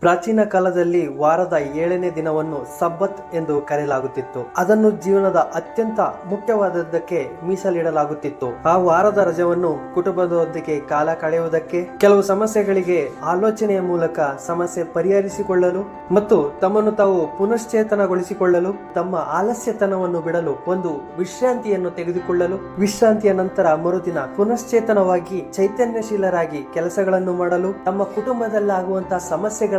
ಪ್ರಾಚೀನ ಕಾಲದಲ್ಲಿ ವಾರದ ಏಳನೇ ದಿನವನ್ನು ಸಬ್ಬತ್ ಎಂದು ಕರೆಯಲಾಗುತ್ತಿತ್ತು. ಅದನ್ನು ಜೀವನದ ಅತ್ಯಂತ ಮುಖ್ಯವಾದದ್ದಕ್ಕೆ ಮೀಸಲಿಡಲಾಗುತ್ತಿತ್ತು. ಆ ವಾರದ ರಜವನ್ನು ಕುಟುಂಬದೊಂದಿಗೆ ಕಾಲ ಕಳೆಯುವುದಕ್ಕೆ, ಕೆಲವು ಸಮಸ್ಯೆಗಳಿಗೆ ಆಲೋಚನೆಯ ಮೂಲಕ ಸಮಸ್ಯೆ ಪರಿಹರಿಸಿಕೊಳ್ಳಲು ಮತ್ತು ತಮ್ಮನ್ನು ತಾವು ಪುನಶ್ಚೇತನಗೊಳಿಸಿಕೊಳ್ಳಲು, ತಮ್ಮ ಆಲಸ್ಯತನವನ್ನು ಬಿಡಲು ಒಂದು ವಿಶ್ರಾಂತಿಯನ್ನು ತೆಗೆದುಕೊಳ್ಳಲು, ವಿಶ್ರಾಂತಿಯ ನಂತರ ಮರುದಿನ ಪುನಶ್ಚೇತನವಾಗಿ ಚೈತನ್ಯಶೀಲರಾಗಿ ಕೆಲಸಗಳನ್ನು ಮಾಡಲು, ತಮ್ಮ ಕುಟುಂಬದಲ್ಲಾಗುವಂತಹ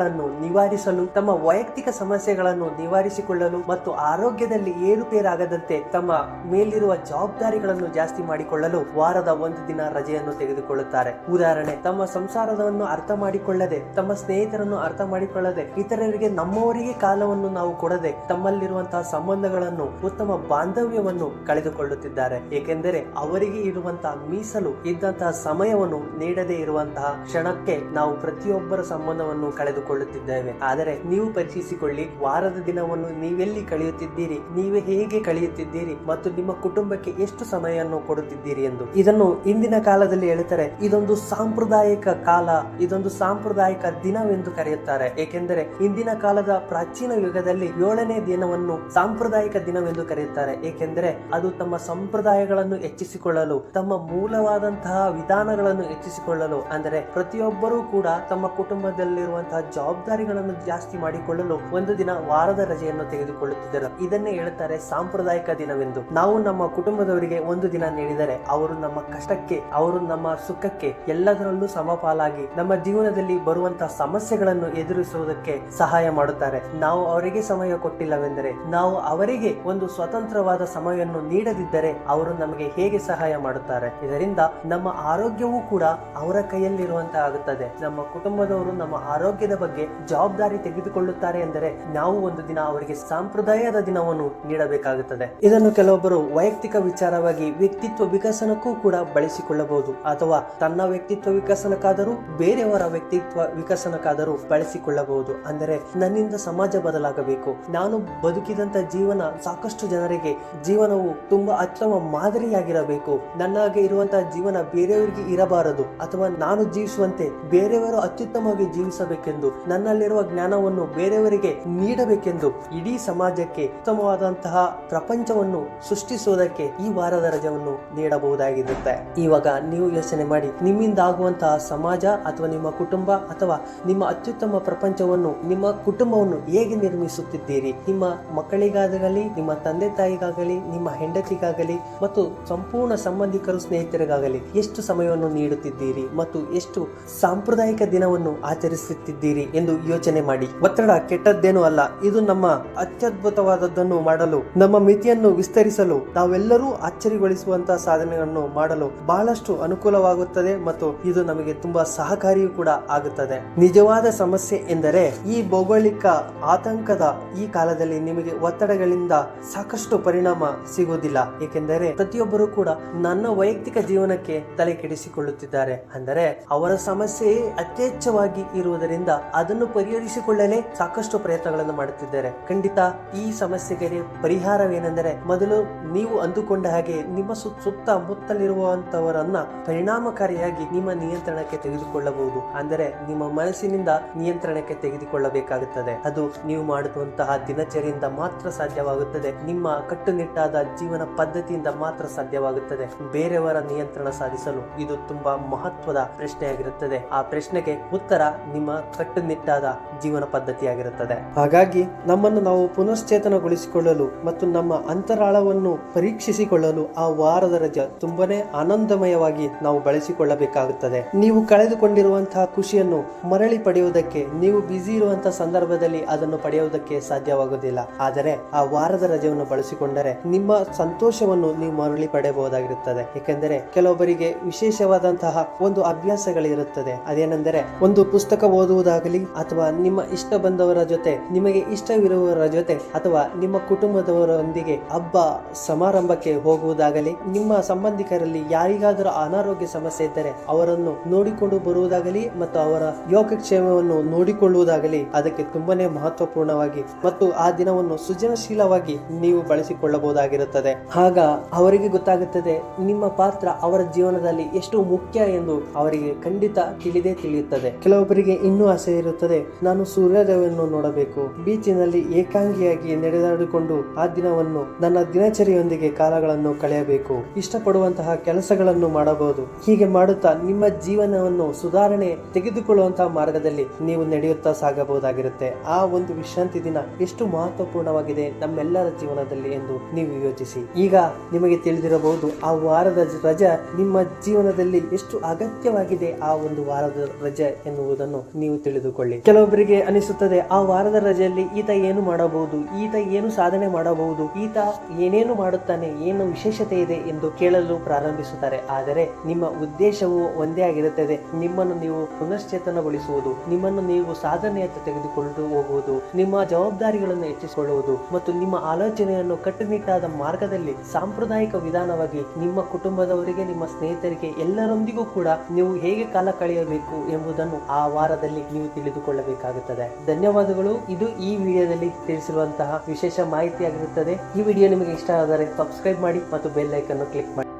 ಸಮಸ್ಯೆಗಳನ್ನು ನಿವಾರಿಸಲು, ತಮ್ಮ ವೈಯಕ್ತಿಕ ಸಮಸ್ಯೆಗಳನ್ನು ನಿವಾರಿಸಿಕೊಳ್ಳಲು ಮತ್ತು ಆರೋಗ್ಯದಲ್ಲಿ ಏರುಪೇರಾಗದಂತೆ ತಮ್ಮ ಮೇಲಿರುವ ಜವಾಬ್ದಾರಿಗಳನ್ನು ಜಾಸ್ತಿ ಮಾಡಿಕೊಳ್ಳಲು ವಾರದ ಒಂದು ದಿನ ರಜೆಯನ್ನು ತೆಗೆದುಕೊಳ್ಳುತ್ತಾರೆ. ಉದಾಹರಣೆ, ತಮ್ಮ ಸಂಸಾರವನ್ನು ಅರ್ಥ ಮಾಡಿಕೊಳ್ಳದೆ, ತಮ್ಮ ಸ್ನೇಹಿತರನ್ನು ಅರ್ಥ ಮಾಡಿಕೊಳ್ಳದೆ, ಇತರರಿಗೆ ನಮ್ಮವರಿಗೆ ಕಾಲವನ್ನು ನಾವು ಕೊಡದೆ ತಮ್ಮಲ್ಲಿರುವಂತಹ ಸಂಬಂಧಗಳನ್ನು, ಉತ್ತಮ ಬಾಂಧವ್ಯವನ್ನು ಕಳೆದುಕೊಳ್ಳುತ್ತಿದ್ದಾರೆ. ಏಕೆಂದರೆ ಅವರಿಗೆ ಇರುವಂತಹ ಮೀಸಲು, ಇದ್ದಂತಹ ಸಮಯವನ್ನು ನೀಡದೇ ಇರುವಂತಹ ಕ್ಷಣಕ್ಕೆ ನಾವು ಪ್ರತಿಯೊಬ್ಬರ ಸಂಬಂಧವನ್ನು ಕಳೆದುಕೊಳ್ಳುತ್ತಿದ್ದೇವೆ ಆದರೆ ನೀವು ಪರಿಚಯಿಸಿಕೊಳ್ಳಿ, ವಾರದ ದಿನವನ್ನು ನೀವೆಲ್ಲಿ ಕಳೆಯುತ್ತಿದ್ದೀರಿ, ನೀವೇ ಹೇಗೆ ಕಳೆಯುತ್ತಿದ್ದೀರಿ ಮತ್ತು ನಿಮ್ಮ ಕುಟುಂಬಕ್ಕೆ ಎಷ್ಟು ಸಮಯವನ್ನು ಕೊಡುತ್ತಿದ್ದೀರಿ ಎಂದು. ಇದನ್ನು ಇಂದಿನ ಕಾಲದಲ್ಲಿ ಹೇಳುತ್ತಾರೆ ಇದೊಂದು ಸಾಂಪ್ರದಾಯಿಕ ಕಾಲ, ಇದೊಂದು ಸಾಂಪ್ರದಾಯಿಕ ದಿನವೆಂದು ಕರೆಯುತ್ತಾರೆ. ಏಕೆಂದರೆ ಇಂದಿನ ಕಾಲದ ಪ್ರಾಚೀನ ಯುಗದಲ್ಲಿ ಏಳನೇ ದಿನವನ್ನು ಸಾಂಪ್ರದಾಯಿಕ ದಿನವೆಂದು ಕರೆಯುತ್ತಾರೆ. ಏಕೆಂದರೆ ಅದು ತಮ್ಮ ಸಂಪ್ರದಾಯಗಳನ್ನು ಹೆಚ್ಚಿಸಿಕೊಳ್ಳಲು, ತಮ್ಮ ಮೂಲವಾದಂತಹ ವಿಧಾನಗಳನ್ನು ಹೆಚ್ಚಿಸಿಕೊಳ್ಳಲು, ಅಂದರೆ ಪ್ರತಿಯೊಬ್ಬರೂ ಕೂಡ ತಮ್ಮ ಕುಟುಂಬದಲ್ಲಿರುವಂತಹ ಜವಾಬ್ದಾರಿಗಳನ್ನು ಜಾಸ್ತಿ ಮಾಡಿಕೊಳ್ಳಲು ಒಂದು ದಿನ ವಾರದ ರಜೆಯನ್ನು ತೆಗೆದುಕೊಳ್ಳುತ್ತಿದ್ದರು. ಇದನ್ನೇ ಹೇಳುತ್ತಾರೆ ಸಾಂಪ್ರದಾಯಿಕ ದಿನವೆಂದು. ನಾವು ನಮ್ಮ ಕುಟುಂಬದವರಿಗೆ ಒಂದು ದಿನ ನೀಡಿದರೆ ಅವರು ನಮ್ಮ ಕಷ್ಟಕ್ಕೆ, ಅವರು ನಮ್ಮ ಸುಖಕ್ಕೆ ಎಲ್ಲದರಲ್ಲೂ ಸಮಪಾಲಾಗಿ ನಮ್ಮ ಜೀವನದಲ್ಲಿ ಬರುವಂತಹ ಸಮಸ್ಯೆಗಳನ್ನು ಎದುರಿಸುವುದಕ್ಕೆ ಸಹಾಯ ಮಾಡುತ್ತಾರೆ. ನಾವು ಅವರಿಗೆ ಸಮಯ ಕೊಟ್ಟಿಲ್ಲವೆಂದರೆ, ನಾವು ಅವರಿಗೆ ಒಂದು ಸ್ವತಂತ್ರವಾದ ಸಮಯವನ್ನು ನೀಡದಿದ್ದರೆ ಅವರು ನಮಗೆ ಹೇಗೆ ಸಹಾಯ ಮಾಡುತ್ತಾರೆ? ಇದರಿಂದ ನಮ್ಮ ಆರೋಗ್ಯವೂ ಕೂಡ ಅವರ ಕೈಯಲ್ಲಿರುವಂತಹ ಆಗುತ್ತದೆ. ನಮ್ಮ ಕುಟುಂಬದವರು ನಮ್ಮ ಆರೋಗ್ಯದ ಬಗ್ಗೆ ಜವಾಬ್ದಾರಿ ತೆಗೆದುಕೊಳ್ಳುತ್ತಾರೆ ಎಂದರೆ ನಾವು ಒಂದು ದಿನ ಅವರಿಗೆ ಸಾಂಪ್ರದಾಯದ ದಿನವನ್ನು ನೀಡಬೇಕಾಗುತ್ತದೆ. ಇದನ್ನು ಕೆಲವೊಬ್ಬರು ವೈಯಕ್ತಿಕ ವಿಚಾರವಾಗಿ ವ್ಯಕ್ತಿತ್ವ ವಿಕಸನಕ್ಕೂ ಕೂಡ ಬಳಸಿಕೊಳ್ಳಬಹುದು ಅಥವಾ ತನ್ನ ವ್ಯಕ್ತಿತ್ವ ವಿಕಸನಕ್ಕಾದರೂ ಬೇರೆಯವರ ವ್ಯಕ್ತಿತ್ವ ವಿಕಸನಕ್ಕಾದರೂ ಬಳಸಿಕೊಳ್ಳಬಹುದು. ಅಂದರೆ ನನ್ನಿಂದ ಸಮಾಜ ಬದಲಾಗಬೇಕು. ನಾನು ಬದುಕಿದಂತ ಜೀವನ ಸಾಕಷ್ಟು ಜನರಿಗೆ ಜೀವನವು ತುಂಬಾ ಅತ್ಯಮ ಮಾದರಿಯಾಗಿರಬೇಕು. ನನ್ನಾಗೆ ಇರುವಂತಹ ಜೀವನ ಬೇರೆಯವರಿಗೆ ಇರಬಾರದು ಅಥವಾ ನಾನು ಜೀವಿಸುವಂತೆ ಬೇರೆಯವರು ಅತ್ಯುತ್ತಮವಾಗಿ ಜೀವಿಸಬೇಕೆಂದು ನನ್ನಲ್ಲಿರುವ ಜ್ಞಾನವನ್ನು ಬೇರೆಯವರಿಗೆ ನೀಡಬೇಕೆಂದು ಇಡೀ ಸಮಾಜಕ್ಕೆ ಉತ್ತಮವಾದಂತಹ ಪ್ರಪಂಚವನ್ನು ಸೃಷ್ಟಿಸುವುದಕ್ಕೆ ಈ ವಾರದ ರಜವನ್ನು ನೀಡಬಹುದಾಗಿರುತ್ತೆ. ಇವಾಗ ನೀವು ಯೋಚನೆ ಮಾಡಿ ನಿಮ್ಮಿಂದ ಆಗುವಂತಹ ಸಮಾಜ ಅಥವಾ ನಿಮ್ಮ ಕುಟುಂಬ ಅಥವಾ ನಿಮ್ಮ ಅತ್ಯುತ್ತಮ ಪ್ರಪಂಚವನ್ನು, ನಿಮ್ಮ ಕುಟುಂಬವನ್ನು ಹೇಗೆ ನಿರ್ಮಿಸುತ್ತಿದ್ದೀರಿ? ನಿಮ್ಮ ಮಕ್ಕಳಿಗಾಗಲಿ, ನಿಮ್ಮ ತಂದೆ ತಾಯಿಗಾಗಲಿ, ನಿಮ್ಮ ಹೆಂಡತಿಗಾಗಲಿ ಮತ್ತು ಸಂಪೂರ್ಣ ಸಂಬಂಧಿಕರು, ಸ್ನೇಹಿತರಿಗಾಗಲಿ ಎಷ್ಟು ಸಮಯವನ್ನು ನೀಡುತ್ತಿದ್ದೀರಿ ಮತ್ತು ಎಷ್ಟು ಸಾಂಪ್ರದಾಯಿಕ ದಿನವನ್ನು ಆಚರಿಸುತ್ತಿದ್ದೀರಿ ಎಂದು ಯೋಚನೆ ಮಾಡಿ. ಒತ್ತಡ ಕೆಟ್ಟದ್ದೇನೂ ಅಲ್ಲ, ಇದು ನಮ್ಮ ಅತ್ಯದ್ಭುತವಾದದ್ದನ್ನು ಮಾಡಲು, ನಮ್ಮ ಮಿತಿಯನ್ನು ವಿಸ್ತರಿಸಲು, ನಾವೆಲ್ಲರೂ ಅಚ್ಚರಿಗೊಳಿಸುವಂತಹ ಸಾಧನೆಗಳನ್ನು ಮಾಡಲು ಬಹಳಷ್ಟು ಅನುಕೂಲವಾಗುತ್ತದೆ ಮತ್ತು ಇದು ನಮಗೆ ತುಂಬಾ ಸಹಕಾರಿಯೂ ಕೂಡ ಆಗುತ್ತದೆ. ನಿಜವಾದ ಸಮಸ್ಯೆ ಎಂದರೆ ಈ ಭೌಗೋಳಿಕ ಆತಂಕದ ಈ ಕಾಲದಲ್ಲಿ ನಿಮಗೆ ಒತ್ತಡಗಳಿಂದ ಸಾಕಷ್ಟು ಪರಿಣಾಮ ಸಿಗುವುದಿಲ್ಲ, ಏಕೆಂದರೆ ಪ್ರತಿಯೊಬ್ಬರೂ ಕೂಡ ನನ್ನ ವೈಯಕ್ತಿಕ ಜೀವನಕ್ಕೆ ತಲೆ ಕೆಡಿಸಿಕೊಳ್ಳುತ್ತಿದ್ದಾರೆ ಅಂದರೆ ಅವರ ಸಮಸ್ಯೆ ಅತ್ಯಚ್ಛವಾಗಿ ಇರುವುದರಿಂದ ಅದನ್ನು ಪರಿಹರಿಸಿಕೊಳ್ಳಲೇ ಸಾಕಷ್ಟು ಪ್ರಯತ್ನಗಳನ್ನು ಮಾಡುತ್ತಿದ್ದಾರೆ. ಖಂಡಿತ ಈ ಸಮಸ್ಯೆಗೆ ಪರಿಹಾರವೇನೆಂದರೆ ಮೊದಲು ನೀವು ಅಂದುಕೊಂಡ ಹಾಗೆ ನಿಮ್ಮ ಸುತ್ತ ಮುತ್ತಲಿರುವಂತವರನ್ನ ಪರಿಣಾಮಕಾರಿಯಾಗಿ ನಿಮ್ಮ ನಿಯಂತ್ರಣಕ್ಕೆ ತೆಗೆದುಕೊಳ್ಳಬಹುದು. ಅಂದರೆ ನಿಮ್ಮ ಮನಸ್ಸಿನಿಂದ ನಿಯಂತ್ರಣಕ್ಕೆ ತೆಗೆದುಕೊಳ್ಳಬೇಕಾಗುತ್ತದೆ. ಅದು ನೀವು ಮಾಡುವಂತಹ ದಿನಚರಿಯಿಂದ ಮಾತ್ರ ಸಾಧ್ಯವಾಗುತ್ತದೆ. ನಿಮ್ಮ ಕಟ್ಟುನಿಟ್ಟಾದ ಜೀವನ ಪದ್ಧತಿಯಿಂದ ಮಾತ್ರ ಸಾಧ್ಯವಾಗುತ್ತದೆ. ಬೇರೆಯವರ ನಿಯಂತ್ರಣ ಸಾಧಿಸಲು ಇದು ತುಂಬಾ ಮಹತ್ವದ ಪ್ರಶ್ನೆಯಾಗಿರುತ್ತದೆ. ಆ ಪ್ರಶ್ನೆಗೆ ಉತ್ತರ ನಿಮ್ಮ ಕಟ್ಟುನಿಟ್ಟಾದ ಜೀವನ ಪದ್ಧತಿಯಾಗಿರುತ್ತದೆ. ಹಾಗಾಗಿ ನಮ್ಮನ್ನು ನಾವು ಪುನಶ್ಚೇತನಗೊಳಿಸಿಕೊಳ್ಳಲು ಮತ್ತು ನಮ್ಮ ಅಂತರಾಳವನ್ನು ಪರೀಕ್ಷಿಸಿಕೊಳ್ಳಲು ಆ ವಾರದ ರಜೆ ತುಂಬಾನೇ ಆನಂದಮಯವಾಗಿ ನಾವು ಬಳಸಿಕೊಳ್ಳಬೇಕಾಗುತ್ತದೆ. ನೀವು ಕಳೆದುಕೊಂಡಿರುವಂತಹ ಖುಷಿಯನ್ನು ಮರಳಿ ಪಡೆಯುವುದಕ್ಕೆ, ನೀವು ಬ್ಯುಸಿ ಇರುವಂತಹ ಸಂದರ್ಭದಲ್ಲಿ ಅದನ್ನು ಪಡೆಯುವುದಕ್ಕೆ ಸಾಧ್ಯವಾಗುವುದಿಲ್ಲ. ಆದರೆ ಆ ವಾರದ ರಜೆಯನ್ನು ಬಳಸಿಕೊಂಡರೆ ನಿಮ್ಮ ಸಂತೋಷವನ್ನು ನೀವು ಮರಳಿ ಪಡೆಯಬಹುದಾಗಿರುತ್ತದೆ. ಏಕೆಂದರೆ ಕೆಲವೊಬ್ಬರಿಗೆ ವಿಶೇಷವಾದಂತಹ ಒಂದು ಅಭ್ಯಾಸಗಳಿರುತ್ತದೆ. ಅದೇನೆಂದರೆ, ಒಂದು ಪುಸ್ತಕ ಓದುವುದಾಗಲಿ ಅಥವಾ ನಿಮ್ಮ ಇಷ್ಟ ಬಂದವರ ಜೊತೆ, ನಿಮಗೆ ಇಷ್ಟವಿರುವವರ ಜೊತೆ ಅಥವಾ ನಿಮ್ಮ ಕುಟುಂಬದವರೊಂದಿಗೆ ಹಬ್ಬ ಸಮಾರಂಭಕ್ಕೆ ಹೋಗುವುದಾಗಲಿ, ನಿಮ್ಮ ಸಂಬಂಧಿಕರಲ್ಲಿ ಯಾರಿಗಾದರೂ ಅನಾರೋಗ್ಯ ಸಮಸ್ಯೆ ಇದ್ದರೆ ಅವರನ್ನು ನೋಡಿಕೊಂಡು ಬರುವುದಾಗಲಿ ಮತ್ತು ಅವರ ಯೋಗಕ್ಷೇಮವನ್ನು ನೋಡಿಕೊಳ್ಳುವುದಾಗಲಿ ಅದಕ್ಕೆ ತುಂಬಾನೇ ಮಹತ್ವಪೂರ್ಣವಾಗಿ ಮತ್ತು ಆ ದಿನವನ್ನು ಸೃಜನಶೀಲವಾಗಿ ನೀವು ಬಳಸಿಕೊಳ್ಳಬಹುದಾಗಿರುತ್ತದೆ. ಆಗ ಅವರಿಗೆ ಗೊತ್ತಾಗುತ್ತದೆ ನಿಮ್ಮ ಪಾತ್ರ ಅವರ ಜೀವನದಲ್ಲಿ ಎಷ್ಟು ಮುಖ್ಯ ಎಂದು ಅವರಿಗೆ ಖಂಡಿತ ತಿಳಿದೇ ತಿಳಿಯುತ್ತದೆ. ಕೆಲವೊಬ್ಬರಿಗೆ ಇನ್ನೂ ಆಸೆ ಇರುತ್ತದೆ. ನಾನು ಸೂರ್ಯೋದಯವನ್ನು ನೋಡಬೇಕು. ಬೀಚಿನಲ್ಲಿ ಏಕಾಂಗಿಯಾಗಿ ನಡೆದಾಡಿಕೊಂಡು ಆ ದಿನವನ್ನು ನನ್ನ ದಿನಚರಿಯೊಂದಿಗೆ ಕಾಲಗಳನ್ನು ಕಳೆಯಬೇಕು. ಇಷ್ಟಪಡುವಂತಹ ಕೆಲಸಗಳನ್ನು ಮಾಡಬಹುದು. ಹೀಗೆ ಮಾಡುತ್ತಾ ನಿಮ್ಮ ಜೀವನವನ್ನು ಸುಧಾರಣೆ ತೆಗೆದುಕೊಳ್ಳುವಂತಹ ಮಾರ್ಗದಲ್ಲಿ ನೀವು ನಡೆಯುತ್ತಾ ಸಾಗಬಹುದಾಗಿರುತ್ತೆ. ಆ ಒಂದು ವಿಶ್ರಾಂತಿ ದಿನ ಎಷ್ಟು ಮಹತ್ವಪೂರ್ಣವಾಗಿದೆ ನಮ್ಮೆಲ್ಲರ ಜೀವನದಲ್ಲಿ ಎಂದು ನೀವು ಯೋಚಿಸಿ. ಈಗ ನಿಮಗೆ ತಿಳಿದಿರಬಹುದು, ಆ ವಾರದ ರಜ ನಿಮ್ಮ ಜೀವನದಲ್ಲಿ ಎಷ್ಟು ಅಗತ್ಯವಾಗಿದೆ ಆ ಒಂದು ವಾರದ ರಜೆ ಎನ್ನುವುದನ್ನು ನೀವು ತಿಳಿದುಕೊಳ್ಳಿ. ಕೆಲವೊಬ್ಬರಿಗೆ ಅನಿಸುತ್ತದೆ, ಆ ವಾರದ ರಜೆಯಲ್ಲಿ ಈತ ಏನು ಮಾಡಬಹುದು, ಈತ ಏನು ಸಾಧನೆ ಮಾಡಬಹುದು, ಈತ ಏನೇನು ಮಾಡುತ್ತಾನೆ, ಏನು ವಿಶೇಷತೆ ಇದೆ ಎಂದು ಕೇಳಲು ಪ್ರಾರಂಭಿಸುತ್ತಾರೆ. ಆದರೆ ನಿಮ್ಮ ಉದ್ದೇಶವು ಒಂದೇ ಆಗಿರುತ್ತದೆ. ನಿಮ್ಮನ್ನು ನೀವು ಪುನಶ್ಚೇತನಗೊಳಿಸುವುದು, ನಿಮ್ಮನ್ನು ನೀವು ಸಾಧನೆಯತ್ತ ತೆಗೆದುಕೊಂಡು ಹೋಗುವುದು, ನಿಮ್ಮ ಜವಾಬ್ದಾರಿಗಳನ್ನು ಹೆಚ್ಚಿಸಿಕೊಳ್ಳುವುದು ಮತ್ತು ನಿಮ್ಮ ಆಲೋಚನೆಯನ್ನು ಕಟ್ಟುನಿಟ್ಟಾದ ಮಾರ್ಗದಲ್ಲಿ ಸಾಂಪ್ರದಾಯಿಕ ವಿಧಾನವಾಗಿ ನಿಮ್ಮ ಕುಟುಂಬದವರಿಗೆ, ನಿಮ್ಮ ಸ್ನೇಹಿತರಿಗೆ ಎಲ್ಲರೊಂದಿಗೂ ಕೂಡ ನೀವು ಹೇಗೆ ಕಾಲ ಕಳೆಯಬೇಕು ಎಂಬುದನ್ನು ಆ ವಾರದಲ್ಲಿ ನೀವು ತಿಳಿದುಕೊಳ್ಳಬೇಕಾಗುತ್ತದೆ. ಧನ್ಯವಾದಗಳು. ಇದು ಈ ವಿಡಿಯೋದಲ್ಲಿ ತಿಳಿಸಿರುವಂತಹ ವಿಶೇಷ ಮಾಹಿತಿ ಆಗಿರುತ್ತದೆ ಈ ವಿಡಿಯೋ ನಿಮಗೆ ಇಷ್ಟ ಆದರೆ ಸಬ್ಸ್ಕ್ರೈಬ್ ಮಾಡಿ ಮತ್ತು ಬೆಲ್ ಐಕನ್ ಕ್ಲಿಕ್ ಮಾಡಿ.